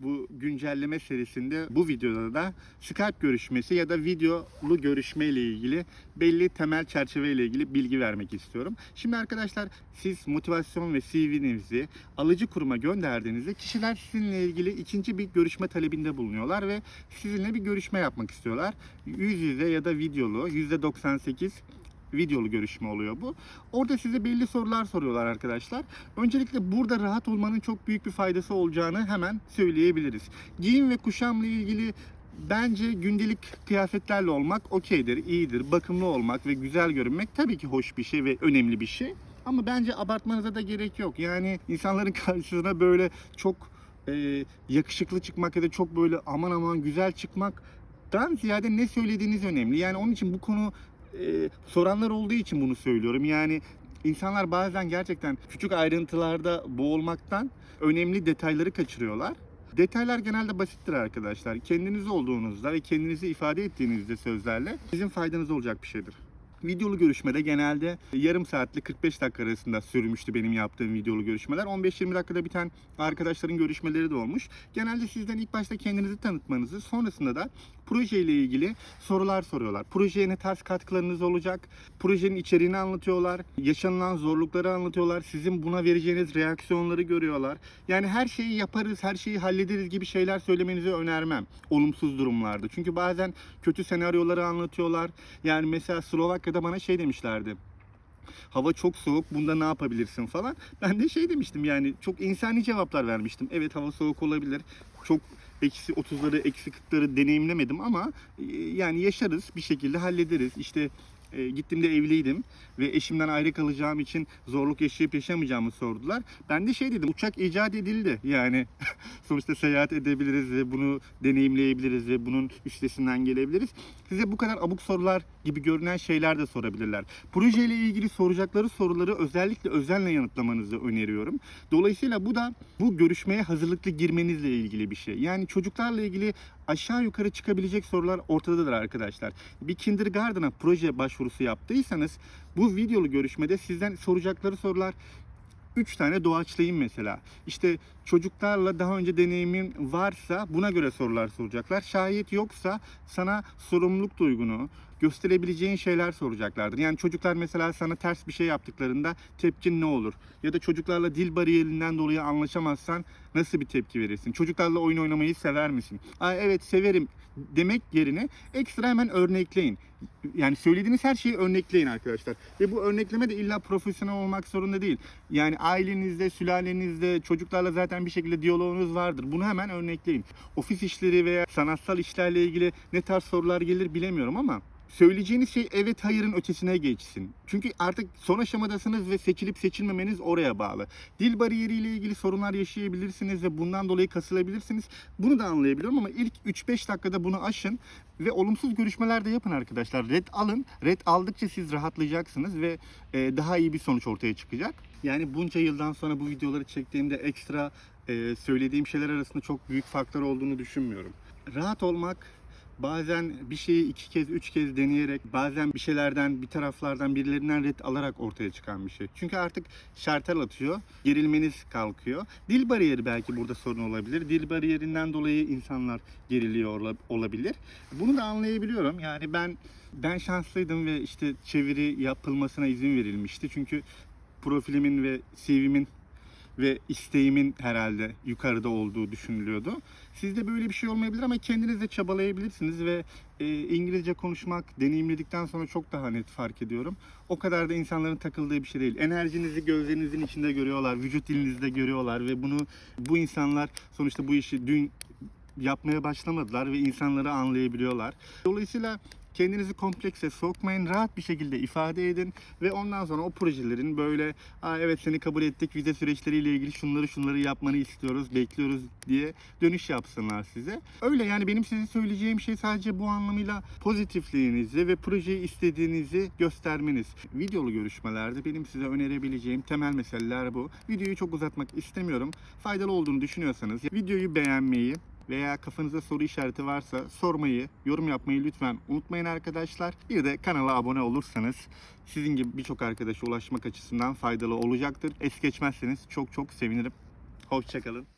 bu güncelleme serisinde bu videoda da Skype görüşmesi ya da videolu görüşme ile ilgili belli temel çerçeve ile ilgili bilgi vermek istiyorum. Şimdi arkadaşlar siz motivasyon ve CV'nizi alıcı kuruma gönderdiğinizde kişiler sizinle ilgili ikinci bir görüşme talebinde bulunuyorlar ve sizinle bir görüşme yapmak istiyorlar. Yüz yüze ya da videolu %98 videolu görüşme oluyor bu. Orada size belli sorular soruyorlar arkadaşlar. Öncelikle burada rahat olmanın çok büyük bir faydası olacağını hemen söyleyebiliriz. Giyim ve kuşamla ilgili bence gündelik kıyafetlerle olmak okeydir, iyidir. Bakımlı olmak ve güzel görünmek tabii ki hoş bir şey ve önemli bir şey. Ama bence abartmanıza da gerek yok. Yani insanların karşısına böyle çok e, yakışıklı çıkmak ya da çok böyle aman aman güzel çıkmaktan ziyade ne söylediğiniz önemli. Yani onun için bu konu e, soranlar olduğu için bunu söylüyorum. Yani insanlar bazen gerçekten küçük ayrıntılarda boğulmaktan önemli detayları kaçırıyorlar. Detaylar genelde basittir arkadaşlar. Kendiniz olduğunuzda ve kendinizi ifade ettiğinizde sözlerle sizin faydanız olacak bir şeydir. Videolu görüşmede genelde yarım saatle 45 dakika arasında sürmüştü benim yaptığım videolu görüşmeler. 15-20 dakikada biten arkadaşların görüşmeleri de olmuş. Genelde sizden ilk başta kendinizi tanıtmanızı, sonrasında da projeyle ilgili sorular soruyorlar. Projeye ne tarz katkılarınız olacak? Projenin içeriğini anlatıyorlar. Yaşanılan zorlukları anlatıyorlar. Sizin buna vereceğiniz reaksiyonları görüyorlar. Yani her şeyi yaparız, her şeyi hallederiz gibi şeyler söylemenizi önermem. Olumsuz durumlarda. Çünkü bazen kötü senaryoları anlatıyorlar. Yani mesela Slovakya'da bana şey demişlerdi. Hava çok soğuk, bunda ne yapabilirsin falan. Ben de şey demiştim yani çok insani cevaplar vermiştim. Evet hava soğuk olabilir. Çok eksi 30'ları, eksi 40'ları deneyimlemedim ama e, yani yaşarız bir şekilde hallederiz. İşte e, gittiğimde evliydim ve eşimden ayrı kalacağım için zorluk yaşayıp yaşamayacağımı sordular. Ben de şey dedim uçak icat edildi yani sonuçta seyahat edebiliriz ve bunu deneyimleyebiliriz ve bunun üstesinden gelebiliriz. Size bu kadar abuk sorular gibi görünen şeyler de sorabilirler. Projeyle ilgili soracakları soruları özellikle özenle yanıtlamanızı öneriyorum. Dolayısıyla bu da bu görüşmeye hazırlıklı girmenizle ilgili bir şey. Yani çocuklarla ilgili aşağı yukarı çıkabilecek sorular ortadadır arkadaşlar. Bir kindergarten'a proje başvurusu yaptıysanız bu videolu görüşmede sizden soracakları sorular 3 tane doğaçlayayım mesela. İşte çocuklarla daha önce deneyimin varsa buna göre sorular soracaklar. Şayet yoksa sana sorumluluk duygunu gösterebileceğin şeyler soracaklardır. Yani çocuklar mesela sana ters bir şey yaptıklarında tepkin ne olur? Ya da çocuklarla dil bariyerinden dolayı anlaşamazsan nasıl bir tepki verirsin? Çocuklarla oyun oynamayı sever misin? Aa, evet severim demek yerine ekstra hemen örnekleyin. Yani söylediğiniz her şeyi örnekleyin arkadaşlar. Ve bu örnekleme de illa profesyonel olmak zorunda değil. Yani ailenizde, sülalenizde, çocuklarla zaten bir şekilde diyaloğunuz vardır. Bunu hemen örnekleyin. Ofis işleri veya sanatsal işlerle ilgili ne tarz sorular gelir bilemiyorum ama söyleyeceğiniz şey evet hayırın ötesine geçsin. Çünkü artık son aşamadasınız ve seçilip seçilmemeniz oraya bağlı. Dil bariyeriyle ilgili sorunlar yaşayabilirsiniz ve bundan dolayı kasılabilirsiniz. Bunu da anlayabiliyorum ama ilk 3-5 dakikada bunu aşın ve olumsuz görüşmeler de yapın arkadaşlar. Red alın. Red aldıkça siz rahatlayacaksınız ve e, daha iyi bir sonuç ortaya çıkacak. Yani bunca yıldan sonra bu videoları çektiğimde ekstra e, söylediğim şeyler arasında çok büyük farklar olduğunu düşünmüyorum. Rahat olmak, bazen bir şeyi iki kez, üç kez deneyerek, bazen bir şeylerden, bir taraflardan, birilerinden red alarak ortaya çıkan bir şey. Çünkü artık şartel atıyor, gerilmeniz kalkıyor. Dil bariyeri belki burada sorun olabilir. Dil bariyerinden dolayı insanlar geriliyor ola- olabilir. Bunu da anlayabiliyorum. Yani ben ben şanslıydım ve işte çeviri yapılmasına izin verilmişti. Çünkü profilimin ve CV'min ve isteğimin herhalde yukarıda olduğu düşünülüyordu. Sizde böyle bir şey olmayabilir ama kendiniz de çabalayabilirsiniz ve e, İngilizce konuşmak deneyimledikten sonra çok daha net fark ediyorum. O kadar da insanların takıldığı bir şey değil. Enerjinizi gözlerinizin içinde görüyorlar, vücut dilinizde görüyorlar ve bunu bu insanlar sonuçta bu işi dün yapmaya başlamadılar ve insanları anlayabiliyorlar. Dolayısıyla kendinizi komplekse sokmayın, rahat bir şekilde ifade edin ve ondan sonra o projelerin böyle Aa, evet seni kabul ettik, vize süreçleriyle ilgili şunları şunları yapmanı istiyoruz, bekliyoruz diye dönüş yapsınlar size. Öyle yani benim size söyleyeceğim şey sadece bu anlamıyla pozitifliğinizi ve projeyi istediğinizi göstermeniz. Videolu görüşmelerde benim size önerebileceğim temel meseleler bu. Videoyu çok uzatmak istemiyorum. Faydalı olduğunu düşünüyorsanız videoyu beğenmeyi, veya kafanızda soru işareti varsa sormayı, yorum yapmayı lütfen unutmayın arkadaşlar. Bir de kanala abone olursanız sizin gibi birçok arkadaşa ulaşmak açısından faydalı olacaktır. Es geçmezseniz çok çok sevinirim. Hoşçakalın.